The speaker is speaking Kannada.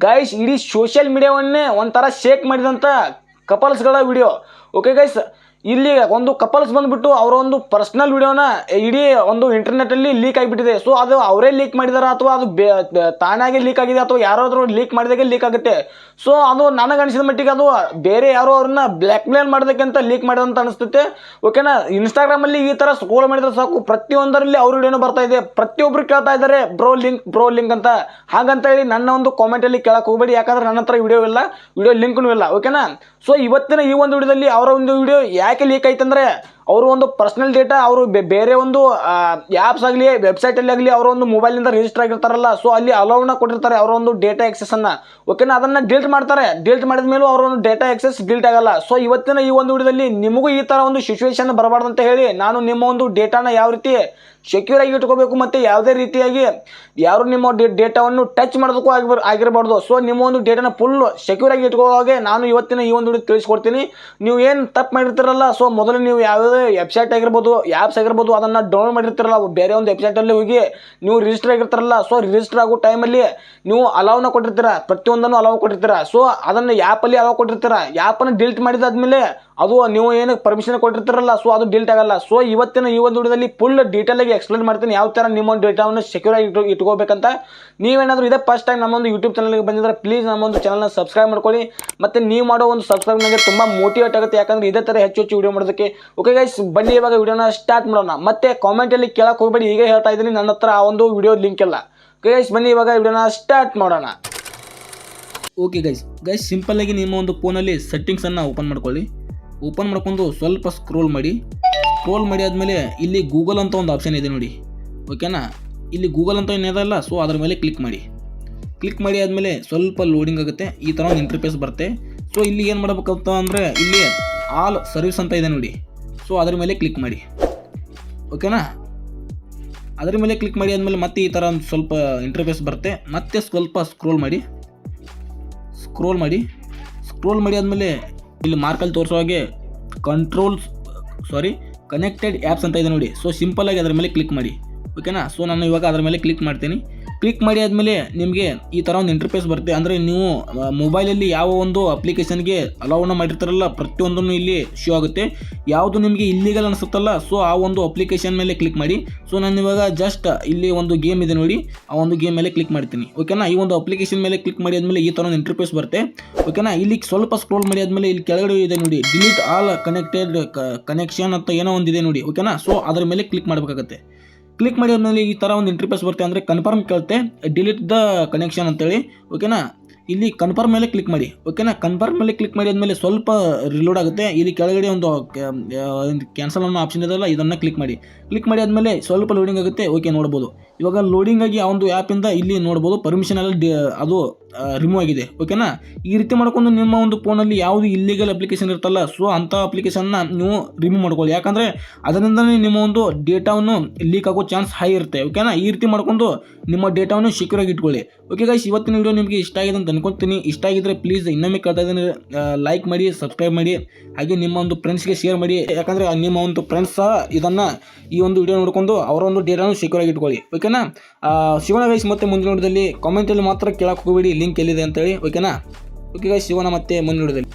ಗೈಸ್ ಇಡೀ ಸೋಷಿಯಲ್ ಮೀಡಿಯಾವನ್ನೇ ಒಂಥರ ಶೇಕ್ ಮಾಡಿದಂಥ ಕಪಲ್ಸ್ಗಳ ವಿಡಿಯೋ ಓಕೆ ಗೈಸ್ ಇಲ್ಲಿ ಒಂದು ಕಪಲ್ಸ್ ಬಂದ್ಬಿಟ್ಟು ಅವರ ಒಂದು ಪರ್ಸ್ನಲ್ ವಿಡಿಯೋನ ಇಡೀ ಒಂದು ಇಂಟರ್ನೆಟ್ಟಲ್ಲಿ ಲೀಕ್ ಆಗಿಬಿಟ್ಟಿದೆ. ಸೊ ಅದು ಅವರೇ ಲೀಕ್ ಮಾಡಿದಾರ ಅಥವಾ ಅದು ತಾನಾಗೆ ಲೀಕ್ ಆಗಿದೆ ಅಥವಾ ಯಾರಾದರೂ ಲೀಕ್ ಮಾಡಿದಾಗೆ ಲೀಕ್ ಆಗುತ್ತೆ? ಸೊ ಅದು ನನಗೆ ಅನಿಸಿದ ಮಟ್ಟಿಗೆ ಅದು ಬೇರೆ ಯಾರೋ ಅವ್ರನ್ನ ಬ್ಲ್ಯಾಕ್ ಮೇಲ್ ಮಾಡೋದಕ್ಕಿಂತ ಲೀಕ್ ಮಾಡಿದಂತ ಅನಿಸ್ತೈತೆ. ಓಕೆನಾ ಇನ್ಸ್ಟಾಗ್ರಾಮಲ್ಲಿ ಈ ಥರ ಸ್ಕ್ರೋಲ್ ಮಾಡಿದ್ರೆ ಸಾಕು. ಪ್ರತಿಯೊಂದರಲ್ಲಿ ಅವ್ರ ವಿಡಿಯೋನು ಬರ್ತಾ ಇದೆ. ಪ್ರತಿಯೊಬ್ಬರು ಕೇಳ್ತಾ ಇದ್ದಾರೆ, ಬ್ರೋ ಲಿಂಕ್ ಬ್ರೋ ಲಿಂಕ್ ಅಂತ. ಹಾಗಂತ ಹೇಳಿ ನನ್ನ ಒಂದು ಕಾಮೆಂಟಲ್ಲಿ ಕೇಳಕ್ಕೆ ಹೋಗಬೇಡಿ. ಯಾಕಂದ್ರೆ ನನ್ನ ಹತ್ರ ವಿಡಿಯೋ ಇಲ್ಲ ವಿಡಿಯೋ ಲಿಂಕ್ನು ಇಲ್ಲ. ಓಕೆನಾ ಸೊ ಇವತ್ತಿನ ಈ ಒಂದು ವಿಡಿಯೋದಲ್ಲಿ ಅವರ ಒಂದು ವಿಡಿಯೋ ಯಾಕೆ ಲೀಕ್ ಆಯ್ತಂದ್ರೆ ಅವರು ಒಂದು ಪರ್ಸನಲ್ ಡೇಟಾ ಅವರು ಬೇರೆ ಒಂದು ಆ್ಯಪ್ಸ್ ಆಗಲಿ ವೆಬ್ಸೈಟಲ್ಲಿ ಆಗಲಿ ಅವರೊಂದು ಮೊಬೈಲಿಂದ ರಿಜಿಸ್ಟರ್ ಆಗಿರ್ತಾರಲ್ಲ ಸೊ ಅಲ್ಲಿ ಅಲೌನ ಕೊಟ್ಟಿರ್ತಾರೆ ಅವರ ಒಂದು ಡೇಟಾ ಅನ್ನು. ಓಕೆನಾ ಅದನ್ನು ಡಿಲ್ಟ್ ಮಾಡ್ತಾರೆ. ಡಿಲ್ಟ್ ಮಾಡಿದ ಮೇಲೂ ಅವರ ಒಂದು ಡೇಟಾ ಆಕ್ಸೆಸ್ ಡಿಲ್ಟ್ ಆಗಲ್ಲ. ಸೊ ಇವತ್ತಿನ ಈ ಒಂದು ವಿಡಿಯೋದಲ್ಲಿ ನಿಮಗೂ ಈ ಥರ ಒಂದು ಸಿಚುವೇಶನ್ ಬರಬಾರ್ದು ಅಂತ ಹೇಳಿ ನಾನು ನಿಮ್ಮ ಒಂದು ಡೇಟಾನ ಯಾವ ರೀತಿ ಸೆಕ್ಯೂರ್ ಆಗಿ ಇಟ್ಕೋಬೇಕು ಮತ್ತು ಯಾವುದೇ ರೀತಿಯಾಗಿ ಯಾರು ನಿಮ್ಮ ಡೇಟಾವನ್ನು ಟಚ್ ಮಾಡೋದಕ್ಕೂ ಆಗಿರ್ ಆಗಿರಬಾರ್ದು. ಸೊ ನಿಮ್ಮ ಒಂದು ಡೇಟಾನ ಫುಲ್ ಸೆಕ್ಯೂರ್ ಆಗಿ ಇಟ್ಕೋ ಹಾಗೆ ನಾನು ಇವತ್ತಿನ ಈ ಒಂದು ತಿಳಿಸ್ಕೊಡ್ತೀನಿ. ನೀವು ಏನು ತಪ್ಪು ಮಾಡಿರ್ತೀರಲ್ಲ ಸೊ ಮೊದಲು ನೀವು ಯಾವುದೇ ವೆಬ್ಸೈಟ್ ಆಗಿರ್ಬೋದು ಆ್ಯಪ್ಸ್ ಆಗಿರ್ಬೋದು, ಅದನ್ನು ಡೌನ್ಲೋಡ್ ಮಾಡಿರ್ತೀರಲ್ಲ, ಬೇರೆ ಒಂದು ವೆಬ್ಸೈಟಲ್ಲಿ ಹೋಗಿ ನೀವು ರಿಜಿಸ್ಟರ್ ಆಗಿರ್ತಾರಲ್ಲ ಸೊ ರಿಜಿಸ್ಟರ್ ಆಗೋ ಟೈಮಲ್ಲಿ ನೀವು ಅಲಾವ್ನ ಕೊಟ್ಟಿರ್ತೀರ? ಪ್ರತಿಯೊಂದನ್ನು ಅಲಾವ್ ಕೊಟ್ಟಿರ್ತೀರ? ಸೊ ಅದನ್ನು ಆ್ಯಪಲ್ಲಿ ಅಲಾವ್ ಕೊಟ್ಟಿರ್ತೀರ? ಆ್ಯಪನ್ನು ಡಿಲೀಟ್ ಮಾಡಿದಾದ್ಮೇಲೆ ಅದು ನೀವು ಏನು ಪರ್ಮಿಷನ್ ಕೊಟ್ಟಿರ್ತೀರಲ್ಲ ಸೊ ಅದು ಡಿಲೀಟ್ ಆಗಲ್ಲ. ಸೊ ಇವತ್ತಿನ ಈ ಒಂದು ವಿಡಿಯೋದಲ್ಲಿ ಫುಲ್ ಡೀಟೇಲಾಗಿ ಎಕ್ಸ್ಪ್ಲೇನ್ ಮಾಡ್ತೀನಿ. ಯಾವ ಥರ ನಿಮ್ಮ ಒಂದು ಡೇಟಾವನ್ನು ಸೆಕ್ಯೂರ್ ಆಗಿ ಇಟ್ಟು ಇಟ್ಕೋಬೇಕಂತ. ನೀವೇನಾದರೂ ಇದೇ ಫಸ್ಟ್ ಟೈಮ್ ನಮ್ಮೊಂದು ಯೂಟ್ಯೂಬ್ ಚಾನಲ್ಗೆ ಬಂದಿದ್ರೆ ಪ್ಲೀಸ್ ನಮ್ಮೊಂದು ಚಾನಲ್ನ ಸಬ್ಸ್ಕ್ರೈಬ್ ಮಾಡ್ಕೊಳ್ಳಿ. ಮತ್ತು ನೀವು ಮಾಡೋ ಒಂದು ಸಬ್ಸ್ಕ್ರೈಬ್ ನನಗೆ ತುಂಬ ಮೋಟಿವೇಟ್ ಆಗುತ್ತೆ. ಯಾಕಂದರೆ ಇದೇ ಥರ ಹೆಚ್ಚು ಹೆಚ್ಚು ವಿಡಿಯೋ ಮಾಡೋದಕ್ಕೆ. ಓಕೆ ಗೈಸ್ ಬನ್ನಿ ಇವಾಗ ವಿಡಿಯೋನ ಸ್ಟಾರ್ಟ್ ಮಾಡೋಣ. ಮತ್ತೆ ಕಾಮೆಂಟಲ್ಲಿ ಕೇಳಕ್ಕೆ ಹೋಗಬೇಡಿ. ಈಗ ಹೇಳ್ತಾ ಇದ್ದೀನಿ. ನನ್ನ ಹತ್ರ ಆ ಒಂದು ವಿಡಿಯೋ ಲಿಂಕ್ ಇಲ್ಲ. ಓಕೆ ಗೈಸ್ ಬನ್ನಿ ಇವಾಗ ವಿಡಿಯೋನ ಸ್ಟಾರ್ಟ್ ಮಾಡೋಣ. ಓಕೆ ಗೈಸ್ ಗೈಸ್ ಸಿಂಪಲ್ಲಾಗಿ ನಿಮ್ಮ ಒಂದು ಫೋನಲ್ಲಿ ಸೆಟ್ಟಿಂಗ್ಸನ್ನು ಓಪನ್ ಮಾಡ್ಕೊಳ್ಳಿ. ಓಪನ್ ಮಾಡ್ಕೊಂಡು ಸ್ವಲ್ಪ ಸ್ಕ್ರೋಲ್ ಮಾಡಿ. ಸ್ಕ್ರೋಲ್ ಮಾಡಿ ಆದಮೇಲೆ ಇಲ್ಲಿ ಗೂಗಲ್ ಅಂತ ಒಂದು ಆಪ್ಷನ್ ಇದೆ ನೋಡಿ. ಓಕೆನಾ ಇಲ್ಲಿ ಗೂಗಲ್ ಅಂತ ಏನಿದಲ್ಲ ಸೊ ಅದ್ರ ಮೇಲೆ ಕ್ಲಿಕ್ ಮಾಡಿ. ಕ್ಲಿಕ್ ಮಾಡಿ ಆದಮೇಲೆ ಸ್ವಲ್ಪ ಲೋಡಿಂಗ್ ಆಗುತ್ತೆ. ಈ ಥರ ಒಂದು ಇಂಟರ್ಫೇಸ್ ಬರುತ್ತೆ. ಸೊ ಇಲ್ಲಿ ಏನು ಮಾಡಬೇಕಂತ ಅಂದರೆ, ಇಲ್ಲಿ ಆಲ್ ಸರ್ವಿಸ್ ಅಂತ ಇದೆ ನೋಡಿ. ಸೊ ಅದ್ರ ಮೇಲೆ ಕ್ಲಿಕ್ ಮಾಡಿ. ಓಕೆನಾ ಅದ್ರ ಮೇಲೆ ಕ್ಲಿಕ್ ಮಾಡಿ ಆದಮೇಲೆ ಮತ್ತೆ ಈ ಥರ ಒಂದು ಸ್ವಲ್ಪ ಇಂಟರ್ಫೇಸ್ ಬರುತ್ತೆ. ಮತ್ತೆ ಸ್ವಲ್ಪ ಸ್ಕ್ರೋಲ್ ಮಾಡಿ. ಸ್ಕ್ರೋಲ್ ಮಾಡಿ. ಸ್ಕ್ರೋಲ್ ಮಾಡಿ ಆದಮೇಲೆ ಇಲ್ಲಿ ಮಾರ್ಕಲ್ಲಿ ತೋರಿಸೋ ಹಾಗೆ ಕಂಟ್ರೋಲ್ಸ್ ಸಾರಿ ಕನೆಕ್ಟೆಡ್ ಆ್ಯಪ್ಸ್ ಅಂತ ಇದೆ ನೋಡಿ. ಸೊ ಸಿಂಪಲ್ಲಾಗಿ ಅದರ ಮೇಲೆ ಕ್ಲಿಕ್ ಮಾಡಿ. ಓಕೆನಾ ಸೊ ನಾನು ಇವಾಗ ಅದರ ಮೇಲೆ ಕ್ಲಿಕ್ ಮಾಡ್ತೀನಿ. ಕ್ಲಿಕ್ ಮಾಡಿ ಆದಮೇಲೆ ನಿಮಗೆ ಈ ಥರ ಒಂದು ಇಂಟರ್ಫೇಸ್ ಬರುತ್ತೆ. ಅಂದರೆ ನೀವು ಮೊಬೈಲಲ್ಲಿ ಯಾವ ಒಂದು ಅಪ್ಲಿಕೇಶನ್ಗೆ ಅಲೌನ ಮಾಡಿರ್ತಾರಲ್ಲ, ಪ್ರತಿಯೊಂದನ್ನು ಇಲ್ಲಿ ಶೋ ಆಗುತ್ತೆ. ಯಾವುದು ನಿಮಗೆ ಇಲ್ಲಿಗಲ್ ಅನಿಸುತ್ತಲ್ಲ ಸೊ ಆ ಒಂದು ಅಪ್ಲಿಕೇಶನ್ ಮೇಲೆ ಕ್ಲಿಕ್ ಮಾಡಿ. ಸೊ ನಾನು ಇವಾಗ ಜಸ್ಟ್ ಇಲ್ಲಿ ಒಂದು ಗೇಮ್ ಇದೆ ನೋಡಿ, ಆ ಒಂದು ಗೇಮ್ ಮೇಲೆ ಕ್ಲಿಕ್ ಮಾಡ್ತೀನಿ. ಓಕೆನಾ ಈ ಒಂದು ಅಪ್ಲಿಕೇಶನ್ ಮೇಲೆ ಕ್ಲಿಕ್ ಮಾಡಿ ಆದಮೇಲೆ ಈ ಥರ ಒಂದು ಇಂಟರ್ಫೇಸ್ ಬರುತ್ತೆ. ಓಕೆನಾ ಇಲ್ಲಿ ಸ್ವಲ್ಪ ಸ್ಕ್ರೋಲ್ ಮಾಡಿ ಆದಮೇಲೆ ಇಲ್ಲಿ ಕೆಳಗಡೆ ಇದೆ ನೋಡಿ ಡಿಲೀಟ್ ಆಲ್ ಕನೆಕ್ಟೆಡ್ ಕನೆಕ್ಷನ್ ಅಂತ ಏನೋ ಒಂದಿದೆ ನೋಡಿ. ಓಕೆನಾ ಸೊ ಅದರ ಮೇಲೆ ಕ್ಲಿಕ್ ಮಾಡಬೇಕಾಗತ್ತೆ. ಕ್ಲಿಕ್ ಮಾಡಿ ಅದ್ರಲ್ಲಿ ಈ ಥರ ಒಂದು ಇಂಟರ್ಫೇಸ್ ಬರುತ್ತೆ ಅಂದರೆ ಕನ್ಫರ್ಮ್ ಕೇಳುತ್ತೆ ಡಿಲೀಟ್ ದ ಕನೆಕ್ಷನ್ ಅಂತೇಳಿ. ಓಕೆನಾ ಇಲ್ಲಿ ಕನ್ಫರ್ಮ್ ಮೇಲೆ ಕ್ಲಿಕ್ ಮಾಡಿ. ಓಕೆನಾ ಕನ್ಫರ್ಮ್ ಮೇಲೆ ಕ್ಲಿಕ್ ಮಾಡಿ ಆದಮೇಲೆ ಸ್ವಲ್ಪ ರಿಲೋಡ್ ಆಗುತ್ತೆ. ಇಲ್ಲಿ ಕೆಳಗಡೆ ಒಂದು ಕ್ಯಾನ್ಸಲ್ ಅನ್ನೋ ಆಪ್ಷನ್ ಇದೆಯಲ್ಲ ಇದನ್ನು ಕ್ಲಿಕ್ ಮಾಡಿ. ಕ್ಲಿಕ್ ಮಾಡಿ ಆದಮೇಲೆ ಸ್ವಲ್ಪ ಲೋಡಿಂಗ್ ಆಗುತ್ತೆ ಓಕೆ ನೋಡ್ಬೋದು. ಇವಾಗ ಲೋಡಿಂಗ್ ಆಗಿ ಆ ಒಂದು ಆ್ಯಪಿಂದ ಇಲ್ಲಿ ನೋಡ್ಬೋದು ಪರ್ಮಿಷನ್ ಎಲ್ಲ ಅದು ರಿಮೂವ್ ಆಗಿದೆ. ಓಕೆನಾ ಈ ರೀತಿ ಮಾಡ್ಕೊಂಡು ನಿಮ್ಮ ಒಂದು ಫೋನಲ್ಲಿ ಯಾವುದು ಇಲ್ಲಿಗಲ್ ಅಪ್ಲಿಕೇಶನ್ ಇರುತ್ತಲ್ಲ ಸೊ ಅಂಥ ಅಪ್ಲಿಕೇಶನ್ನ ನೀವು ರಿಮೂವ್ ಮಾಡ್ಕೊಳ್ಳಿ. ಯಾಕಂದರೆ ಅದರಿಂದಲೇ ನಿಮ್ಮ ಒಂದು ಡೇಟಾವನ್ನು ಲೀಕ್ ಆಗೋ ಚಾನ್ಸ್ ಹೈ ಇರುತ್ತೆ. ಓಕೆನಾ ಈ ರೀತಿ ಮಾಡ್ಕೊಂಡು ನಿಮ್ಮ ಡೇಟಾವನ್ನು ಸೆಕ್ಯೂರ್ ಆಗಿ ಇಟ್ಕೊಳ್ಳಿ. ಓಕೆ ಗೈಸ್ ಇವತ್ತಿನ ವಿಡಿಯೋ ನಿಮಗೆ ಇಷ್ಟ ಆಗಿದೆ ಅಂತ ಅನ್ಕೊತೀನಿ. ಇಷ್ಟ ಆಗಿದ್ರೆ ಪ್ಲೀಸ್ ಇನ್ನೊಮ್ಮೆ ಕೇಳ್ತಾ ಲೈಕ್ ಮಾಡಿ ಸಬ್ಸ್ಕ್ರೈಬ್ ಮಾಡಿ, ಹಾಗೆ ನಿಮ್ಮ ಒಂದು ಫ್ರೆಂಡ್ಸ್ಗೆ ಶೇರ್ ಮಾಡಿ. ಯಾಕಂದರೆ ನಿಮ್ಮ ಒಂದು ಫ್ರೆಂಡ್ಸ್ ಸಹ ಇದನ್ನು ಈ ಒಂದು ವಿಡಿಯೋ ನೋಡ್ಕೊಂಡು ಅವರ ಒಂದು ಡೇಟಾನು ಸೆಕ್ಯೂರ್ ಆಗಿ ಇಟ್ಕೊಳ್ಳಿ. ಓಕೆನಾ ಶಿವನ ಗೈಸ್ ಮತ್ತೆ ಮುಂದಿನ ವಿಡಿಯೋದಲ್ಲಿ. ಕಾಮೆಂಟಲ್ಲಿ ಮಾತ್ರ ಕೇಳಕ್ಕೆ ಹೋಗಬೇಡಿ. ಲಿಂಕ್ ಎಲ್ಲಿದೆ ಅಂತೇಳಿ ಓಕೆನಾ ಓಕೆ ಶಿವನ ಮತ್ತೆ ಮುಂದಿನ ವಿಡಿಯೋದಲ್ಲಿ.